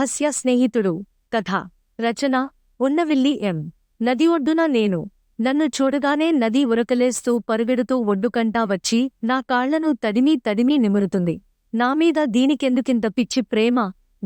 రహస్య స్నేహితుడు. కథ. రచన. ఉన్నవిల్లి ఎం. నది ఒడ్డున నేను. నన్ను చూడగానే నది ఉరకలేస్తూ పరుగెడుతూ ఒడ్డుకంటా వచ్చి నా కాళ్ళను తడిమి తడిమి నిమురుతుంది. నామీద దీనికెందుకింత పిచ్చి ప్రేమ?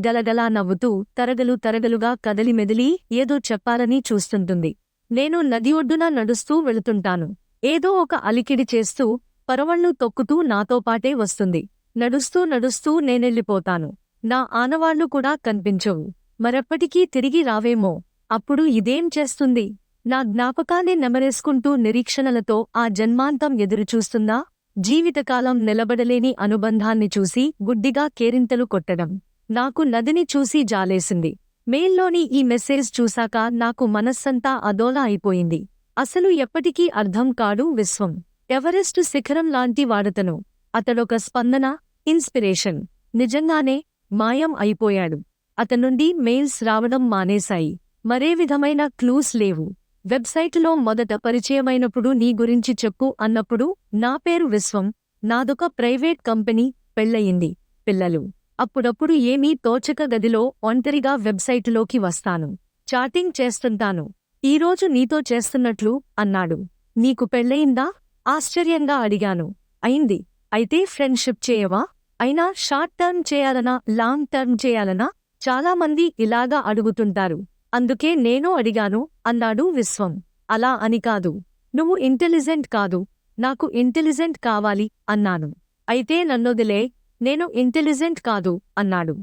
గలగలా నవ్వుతూ తరగలు తరగలుగా కదలి మెదిలి ఏదో చెప్పాలని చూస్తుంటుంది. నేను నది ఒడ్డున నడుస్తూ వెళుతుంటాను. ఏదో ఒక అలికిడి చేస్తూ పరవళ్ళు తొక్కుతూ నాతో పాటే వస్తుంది. నడుస్తూ నడుస్తూ నేనెళ్ళిపోతాను. నా ఆనవాళ్ళు కూడా కనిపించవు. మరెప్పటికీ తిరిగి రావేమో? అప్పుడు ఇదేం చేస్తుంది? నా జ్ఞాపకాన్ని నెమరేసుకుంటూ నిరీక్షణలతో ఆ జన్మాంతం ఎదురుచూస్తుందా జీవితకాలం నిలబడలేని అనుబంధాన్ని చూసి గుడ్డిగా కేరింతలు కొట్టడం. నాకు నదిని చూసి జాలేసింది. మెయిల్లోని ఈ మెసేజ్ చూశాక నాకు మనస్సంతా అదోలా అయిపోయింది. అసలు ఎప్పటికీ అర్థం కాడు విశ్వం. ఎవరెస్టు శిఖరం లాంటి వాడతను. అతడొక స్పందన ఇన్స్పిరేషన్. నిజంగానే మాయం అయిపోయాడు. అతనుండి మెయిల్స్ రావడం మానేశాయి. మరే విధమైన క్లూస్ లేవు. వెబ్సైటులో మొదట పరిచయమైనప్పుడు నీ గురించి చెప్పు అన్నప్పుడు నా పేరు విశ్వం నాదొక ప్రైవేట్ కంపెనీ పెళ్ళయింది పిల్లలు. అప్పుడప్పుడు ఏమీ తోచక గదిలో ఒంటరిగా వెబ్సైటులోకి వస్తాను. చాటింగ్ చేస్తుంటాను. ఈరోజు నీతో చేస్తున్నట్లు అన్నాడు. నీకు పెళ్ళయిందా? ఆశ్చర్యంగా అడిగాను. అయింది. అయితే ఫ్రెండ్షిప్ చేయవా? అయినా షార్ట్ టర్మ్ చేయాలనా లాంగ్ టర్మ్ చేయాలనా చాలామంది ఇలాగా అడుగుతుంటారు. అందుకే నేను అడిగాను అన్నాడు విశ్వం. అలా అని కాదు. నువ్వు ఇంటెలిజెంట్ కాదు. నాకు ఇంటెలిజెంట్ కావాలి అన్నాను. అయితే నన్నొదిలే నేను ఇంటెలిజెంట్ కాదు అన్నాడు.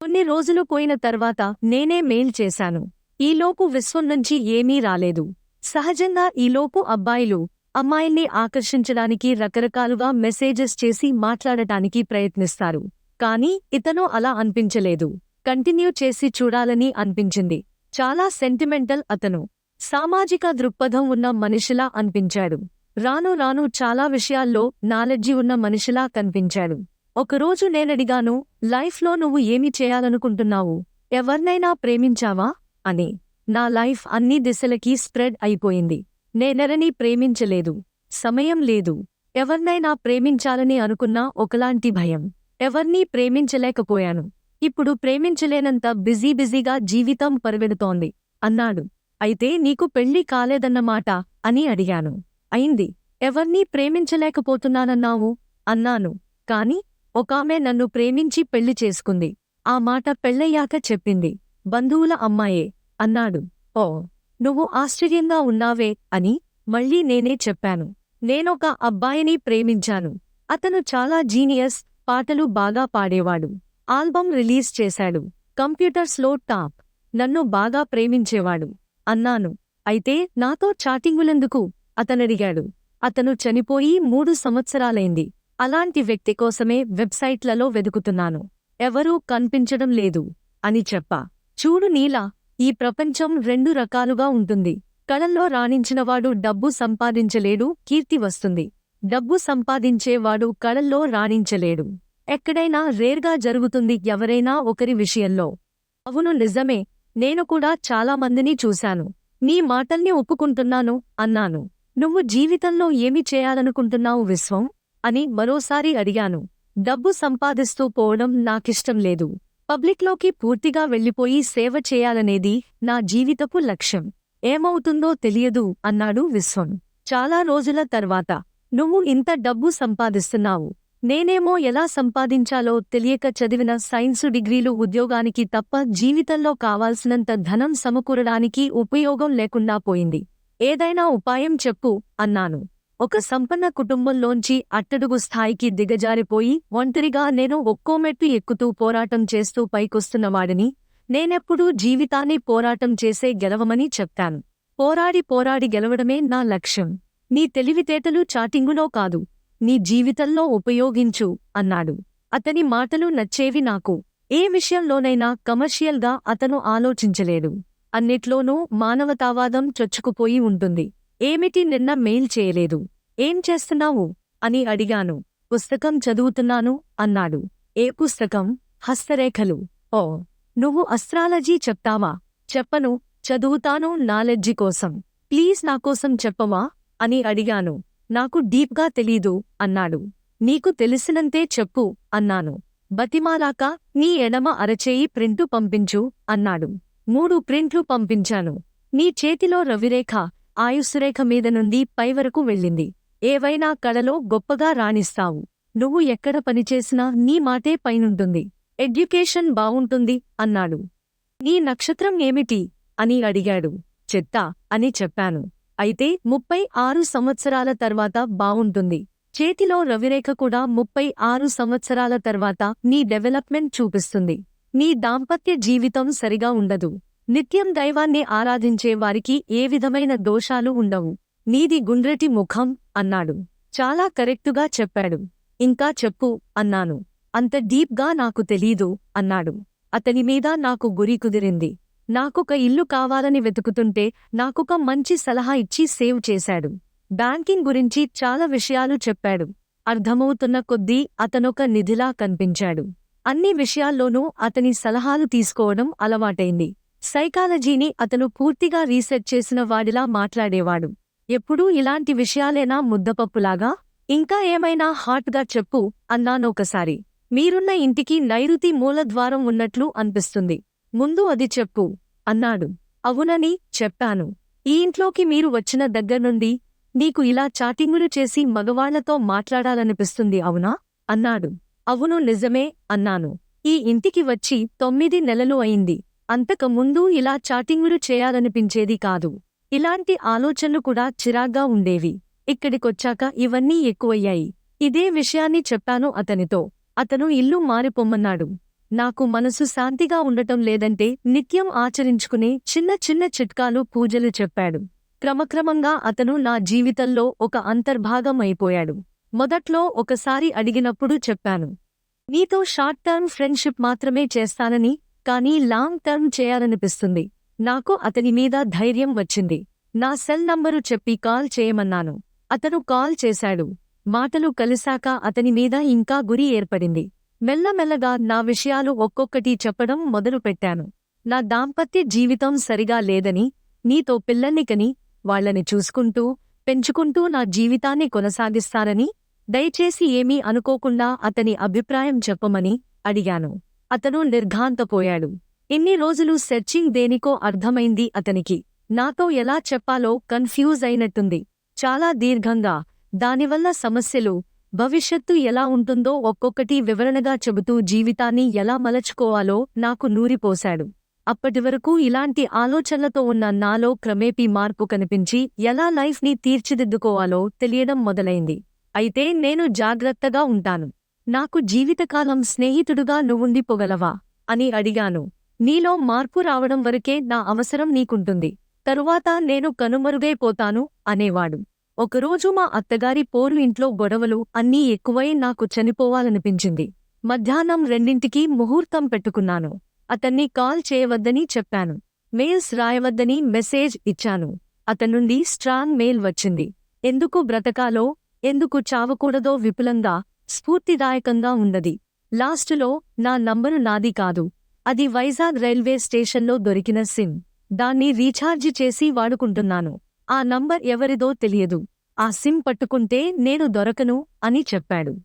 కొన్ని రోజులు పోయిన తర్వాత నేనే మెయిల్ చేశాను. ఈలోపు విశ్వం నుంచి ఏమీ రాలేదు. సహజంగా ఈలోపు అబ్బాయిలు అమ్మాయిల్ని ఆకర్షించడానికి రకరకాలుగా మెసేజెస్ చేసి మాట్లాడటానికి ప్రయత్నిస్తారు. కానీ ఇతను అలా అనిపించలేదు. కంటిన్యూ చేసి చూడాలని అనిపించింది. చాలా సెంటిమెంటల్ అతను. సామాజిక దృక్పథం ఉన్న మనిషిలా అనిపించాడు. రాను రాను చాలా విషయాల్లో నాలెడ్జి ఉన్న మనిషిలా కనిపించాడు. ఒకరోజు నేనడిగాను లైఫ్లో నువ్వు ఏమి చేయాలనుకుంటున్నావు? ఎవర్నైనా ప్రేమించావా? అని. నా లైఫ్ అన్ని దిశలకి స్ప్రెడ్ అయిపోయింది. నేనెరని ప్రేమించలేదు. సమయం లేదు. ఎవర్నైనా ప్రేమించాలని అనుకున్నా ఒకలాంటి భయం. ఎవర్నీ ప్రేమించలేకపోయాను. ఇప్పుడు ప్రేమించలేనంత బిజీ బిజీగా జీవితం పరివెడుతోంది అన్నాడు. అయితే నీకు పెళ్ళి కాలేదన్నమాట అని అడిగాను. అయింది. ఎవర్నీ ప్రేమించలేకపోతున్నానన్నావు? అన్నాను. కాని ఒకామె నన్ను ప్రేమించి పెళ్ళి చేసుకుంది. ఆ మాట పెళ్ళయ్యాక చెప్పింది. బంధువుల అమ్మాయే. అన్నాడు. ఓ నువ్వు ఆశ్చర్యంగా ఉన్నావే అని మళ్ళీ నేనే చెప్పాను. నేనొక అబ్బాయిని ప్రేమించాను. అతను చాలా జీనియస్ పాటలు బాగా పాడేవాడు. ఆల్బమ్ రిలీజ్ చేశాడు. కంప్యూటర్స్లో టాప్. నన్ను బాగా ప్రేమించేవాడు. అన్నాను. అయితే నాతో చాటింగులెందుకు? అతనడిగాడు. అతను చనిపోయి మూడు సంవత్సరాలైంది. అలాంటి వ్యక్తి కోసమే వెబ్సైట్లలో వెదుకుతున్నాను. ఎవరూ కనిపించడం లేదు అని చెప్పా. చూడు నీలా ఈ ప్రపంచం రెండు రకాలుగా ఉంటుంది. కళల్లో రాణించినవాడు డబ్బు సంపాదించలేడు కీర్తి వస్తుంది. డబ్బు సంపాదించేవాడు కళల్లో రాణించలేడు. ఎక్కడైనా రేర్గా జరుగుతుంది ఎవరైనా ఒకరి విషయంలో. అవును నిజమే. నేను కూడా చాలామందిని చూశాను. నీ మాటల్ని ఒప్పుకుంటున్నాను అన్నాను. నువ్వు జీవితంలో ఏమి చేయాలనుకుంటున్నావు విశ్వం? అని మరోసారి అడిగాను. డబ్బు సంపాదిస్తూ పోవడం నాకిష్టం లేదు. పబ్లిక్లోకి పూర్తిగా వెళ్ళిపోయి సేవ చేయాలనేది నా జీవితపు లక్ష్యం. ఏమవుతుందో తెలియదు అన్నాడు విశ్వం. చాలా రోజుల తర్వాత. నువ్వు ఇంత డబ్బు సంపాదిస్తున్నావు. నేనేమో ఎలా సంపాదించాలో తెలియక చదివిన సైన్సు డిగ్రీలు ఉద్యోగానికి తప్ప జీవితంలో కావాల్సినంత ధనం సమకూరడానికి ఉపయోగం లేకుండా పోయింది. ఏదైనా ఉపాయం చెప్పు అన్నాను. ఒక సంపన్న కుటుంబంలోంచి అట్టడుగు స్థాయికి దిగజారిపోయి ఒంటరిగా నేను ఒక్కో మెట్టు ఎక్కుతూ పోరాటం చేస్తూ పైకొస్తున్నవాడిని నేనెప్పుడూ జీవితాన్ని పోరాటం చేసే గెలవమని చెప్తాను. పోరాడి పోరాడి గెలవడమే నా లక్ష్యం. నీ తెలివితేటలు చాటింగులో కాదు. నీ జీవితంలో ఉపయోగించు అన్నాడు. అతని మాటలు నచ్చేవి నాకు. ఏ విషయంలోనైనా కమర్షియల్గా అతను ఆలోచించలేడు అన్నిట్లోనూ మానవతావాదం చొచ్చుకుపోయి ఉంటుంది. ఏమిటి నిన్న మెయిల్ చేయలేదు. ఏం చేస్తున్నావు? అని అడిగాను. పుస్తకం చదువుతున్నాను అన్నాడు. ఏ పుస్తకం? హస్తరేఖలు. ఓ నువ్వు అస్ట్రాలజీ చెప్తావా? చెప్పను. చదువుతాను నాలెడ్జి కోసం. ప్లీజ్ నాకోసం చెప్పవా? అని అడిగాను. నాకు డీప్గా తెలీదు అన్నాడు. నీకు తెలిసినంతే చెప్పు అన్నాను. బతిమాలాక నీ ఎడమ అరచేయి ప్రింటు పంపించు అన్నాడు. మూడు ప్రింట్లు పంపించాను. నీ చేతిలో రవిరేఖ ఆయుస్సురేఖ మీద నుండి పైవరకు వెళ్ళింది. ఏవైనా కళలో గొప్పగా రాణిస్తావు. నువ్వు ఎక్కడ పనిచేసినా నీ మాటే పైనుంటుంది. ఎడ్యుకేషన్ బావుంటుంది అన్నాడు. నీ నక్షత్రం ఏమిటి? అని అడిగాడు. చెత్త అని చెప్పాను. అయితే ముప్పై ఆరు సంవత్సరాల తర్వాత బావుంటుంది. చేతిలో రవిరేఖ కూడా ముప్పై ఆరు సంవత్సరాల తర్వాత నీ డెవలప్మెంట్ చూపిస్తుంది. నీ దాంపత్య జీవితం సరిగా ఉండదు. నిత్యం దైవాన్ని ఆరాధించే వారికి ఏ విధమైన దోషాలు ఉండవు. నీది గుండ్రటి ముఖం అన్నాడు. చాలా కరెక్టుగా చెప్పాడు. ఇంకా చెప్పు అన్నాను. అంత డీప్గా నాకు తెలీదు అన్నాడు. అతని మీద నాకు గురి కుదిరింది. నాకొక ఇల్లు కావాలని వెతుకుతుంటే నాకొక మంచి సలహా ఇచ్చి సేవ్ చేశాడు. బ్యాంకింగ్ గురించి చాలా విషయాలు చెప్పాడు. అర్థమవుతున్న కొద్దీ అతనొక నిధిలా కనిపించాడు. అన్ని విషయాల్లోనూ అతని సలహాలు తీసుకోవడం అలవాటైంది. సైకాలజీని అతను పూర్తిగా రీసెర్చ్ చేసిన వాడిలా మాట్లాడేవాడు. ఎప్పుడూ ఇలాంటి విషయాలేనా ముద్దపప్పులాగా? ఇంకా ఏమైనా హాట్గా చెప్పు అన్నానొకసారి మీరున్న ఇంటికి నైరుతి మూలద్వారం ఉన్నట్లు అనిపిస్తుంది. ముందు అది చెప్పు అన్నాడు. అవునని చెప్పాను. ఈ ఇంట్లోకి మీరు వచ్చిన దగ్గర్నుండి నీకు ఇలా చాటింగులు చేసి మగవాళ్ళతో మాట్లాడాలనిపిస్తుంది అవునా? అన్నాడు. అవును నిజమే అన్నాను. ఈ ఇంటికి వచ్చి తొమ్మిది నెలలు అయింది. అంతకుముందు ఇలా చాటింగులు చేయాలనిపించేది కాదు. ఇలాంటి ఆలోచనలు కూడా చిరాగ్గా ఉండేవి. ఇక్కడికొచ్చాక ఇవన్నీ ఎక్కువయ్యాయి. ఇదే విషయాన్ని చెప్పాను అతనితో. అతను ఇల్లు మారిపొమ్మన్నాడు. నాకు మనసు శాంతిగా ఉండటం లేదంటే నిత్యం ఆచరించుకునే చిన్న చిన్న చిట్కాలు పూజలు చెప్పాడు. క్రమక్రమంగా అతను నా జీవితంలో ఒక అంతర్భాగం అయిపోయాడు మొదట్లో ఒకసారి అడిగినప్పుడు చెప్పాను. నీతో షార్ట్ టర్మ్ ఫ్రెండ్షిప్ మాత్రమే చేస్తానని కానీ లాంగ్ టర్మ్ చేయాలనిపిస్తుంది. నాకు అతని మీద ధైర్యం వచ్చింది. నా సెల్ నంబరు చెప్పి కాల్ చేయమన్నాను. అతను కాల్ చేశాడు. మాటలు కలిశాక అతని మీద ఇంకా గురి ఏర్పడింది. మెల్లమెల్లగా నా విషయాలు ఒక్కొక్కటి చెప్పడం మొదలుపెట్టాను నా దాంపత్య జీవితం సరిగా లేదని నీతో పిల్లల్నికని వాళ్ళని చూసుకుంటూ పెంచుకుంటూ నా జీవితాన్ని కొనసాగిస్తానని దయచేసి ఏమీ అనుకోకుండా అతని అభిప్రాయం చెప్పమని అడిగాను. అతను నిర్ఘాంతపోయాడు. ఇన్ని రోజులు సెర్చింగ్ దేనికో అర్థమైంది అతనికి. నాతో ఎలా చెప్పాలో కన్ఫ్యూజ్ అయినట్టుంది. చాలా దీర్ఘంగా. దానివల్ల సమస్యలు భవిష్యత్తు ఎలా ఉంటుందో ఒక్కొక్కటి వివరణగా చెబుతూ జీవితాన్ని ఎలా మలచుకోవాలో నాకు నూరిపోశాడు. అప్పటివరకు ఇలాంటి ఆలోచనలతో ఉన్న నాలో క్రమేపీ మార్పు కనిపించి ఎలా లైఫ్ని తీర్చిదిద్దుకోవాలో తెలియడం మొదలైంది. అయితే నేను జాగ్రత్తగా ఉంటాను. నాకు జీవితకాలం స్నేహితుడుగా నువ్వుండిపోగలవా? అని అడిగాను. నీలో మార్పు రావడం వరకే నా అవసరం నీకుంటుంది. తరువాత నేను కనుమరుగైపోతాను అనేవాడు. ఒకరోజు మా అత్తగారి పోరు ఇంట్లో గొడవలు అన్నీ ఎక్కువై నాకు చనిపోవాలనిపించింది. మధ్యాహ్నం రెండింటికి ముహూర్తం పెట్టుకున్నాను. అతన్ని కాల్ చేయవద్దని చెప్పాను. మెయిల్స్ రాయవద్దని మెసేజ్ ఇచ్చాను. అతనుండి స్ట్రాంగ్ మెయిల్ వచ్చింది. ఎందుకు బ్రతకాలో ఎందుకు చావకూడదో విపులంగా స్ఫూర్తిదాయకంగా ఉన్నది. లాస్టులో నా నంబరు నాది కాదు. అది వైజాగ్ రైల్వే స్టేషన్లో దొరికిన సిమ్. దాన్ని రీఛార్జి చేసి వాడుకుంటున్నాను. ఆ నంబర్ ఎవరిదో తెలియదు. ఆ సిమ్ పట్టుకుంటే నేను దొరకను అని చెప్పాడు.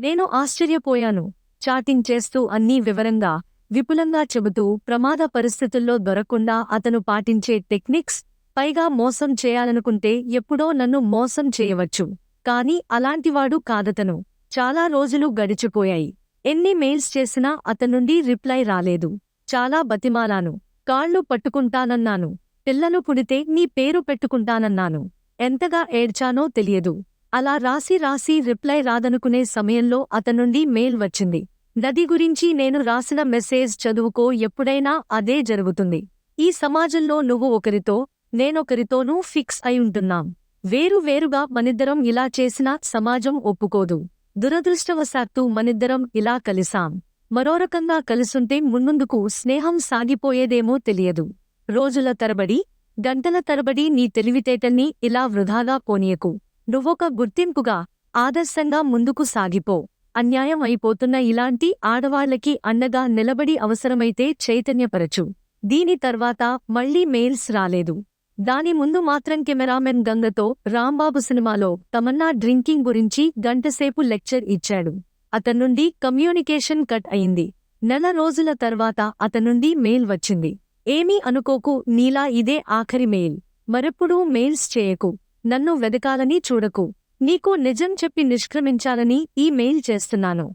నేను ఆశ్చర్యపోయాను. చాటింగ్ చేస్తూ అన్నీ వివరంగా విపులంగా చెబుతూ ప్రమాద పరిస్థితుల్లో దొరకకుండా అతను పాటించే టెక్నిక్స్ పైగా మోసం చేయాలనుకుంటే ఎప్పుడో నన్ను మోసం చేయవచ్చు. కాని అలాంటివాడు కాదతను. చాలా రోజులు గడిచిపోయాయి. ఎన్ని మెయిల్స్ చేసినా అతనుండి రిప్లై రాలేదు. చాలా బతిమాలాను. కాళ్ళు పట్టుకుంటానన్నాను. పిల్లలు పుడితే నీ పేరు పెట్టుకుంటానన్నాను. ఎంతగా ఏడ్చానో తెలియదు. అలా రాసి రాసి రిప్లై రాదనుకునే సమయంలో అతనుండి మెయిల్ వచ్చింది. నది గురించి నేను రాసిన మెసేజ్ చదువుకో ఎప్పుడైనా అదే జరుగుతుంది. ఈ సమాజంలో నువ్వు ఒకరితో నేనొకరితోనూ ఫిక్స్ అయి ఉంటున్నాం. వేరు వేరుగా మనిద్దరం ఇలా చేసినా సమాజం ఒప్పుకోదు. దురదృష్టవశాత్తు మనిద్దరం ఇలా కలిసాం. మరోరకంగా కలుసుంటే మున్ముందుకు స్నేహం సాగిపోయేదేమో తెలియదు. రోజుల తరబడి గంటల తరబడి నీ తెలివితేటల్ని ఇలా వృధాగా పోనీయకు నువ్వొక గుర్తింపుగా ఆదర్శంగా ముందుకు సాగిపో. అన్యాయం అయిపోతున్న ఇలాంటి ఆడవాళ్ళకి అండగా నిలబడి అవసరమైతే చైతన్యపరచు. దీని తర్వాత మళ్ళీ మెయిల్స్ రాలేదు. దాని ముందు మాత్రం కెమెరామెన్ గంగతో రాంబాబు సినిమాలో తమన్నా డ్రింకింగ్ గురించి గంటసేపు లెక్చర్ ఇచ్చాడు. అతనుండి కమ్యూనికేషన్ కట్ అయింది. నెల రోజుల తర్వాత అతనుండి మెయిల్ వచ్చింది. ఏమీ అనుకోకు నీలా ఇదే ఆఖరి మెయిల్. మరెప్పుడూ మెయిల్స్ చేయకు. నన్ను వెదకాలని చూడకు. నీకు నిజం చెప్పి నిష్క్రమించాలని ఈ మెయిల్ చేస్తున్నాను.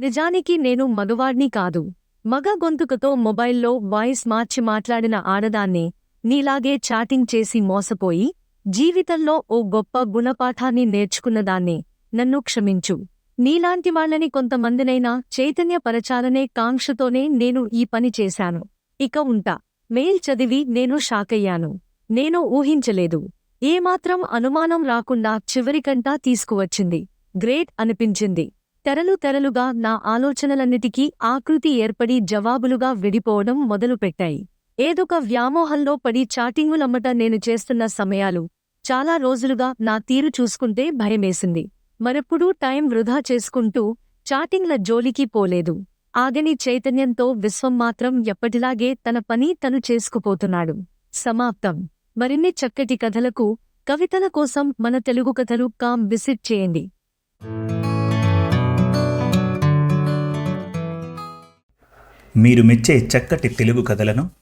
నిజానికి నేను మగవాడ్ని కాదు. మగ గొంతుకతో మొబైల్లో వాయిస్ మార్చి మాట్లాడిన ఆడదాన్నే నీలాగే చాటింగ్ చేసి మోసపోయి జీవితంలో ఓ గొప్ప గుణపాఠాన్ని నేర్చుకున్నదాన్ని నన్ను క్షమించు. నీలాంటి వాళ్ళని కొంతమందినైనా చైతన్యపరచాలనే కాంక్షతోనే నేను ఈ పని చేశాను. ఇక ఉంటా. మెయిల్ చదివి నేను షాకయ్యాను. నేను ఊహించలేదు. ఏమాత్రం అనుమానం రాకుండా చివరికంటా తీసుకువచ్చింది. గ్రేట్ అనిపించింది. తెరలు తెరలుగా నా ఆలోచనలన్నిటికీ ఆకృతి ఏర్పడి జవాబులుగా విడిపోవడం మొదలుపెట్టాయి. ఏదొక వ్యామోహంలో పడి చాటింగులమ్మట నేను చేస్తున్న సమయాలు చాలా రోజులుగా నా తీరు చూసుకుంటే భయమేసింది. మరెప్పుడూ టైం వృధా చేసుకుంటూ చాటింగ్ల జోలికి పోలేదు. ఆగని చైతన్యంతో విశ్వం మాత్రం ఎప్పటిలాగే తన పని తను చేసుకుపోతున్నాడు. సమాప్తం. మరిన్ని చక్కటి కథలకు కవితల కోసం మన తెలుగు కథలు కామ్ విసిట్ చేయండి. మీరు మెచ్చే చక్కటి తెలుగు కథలను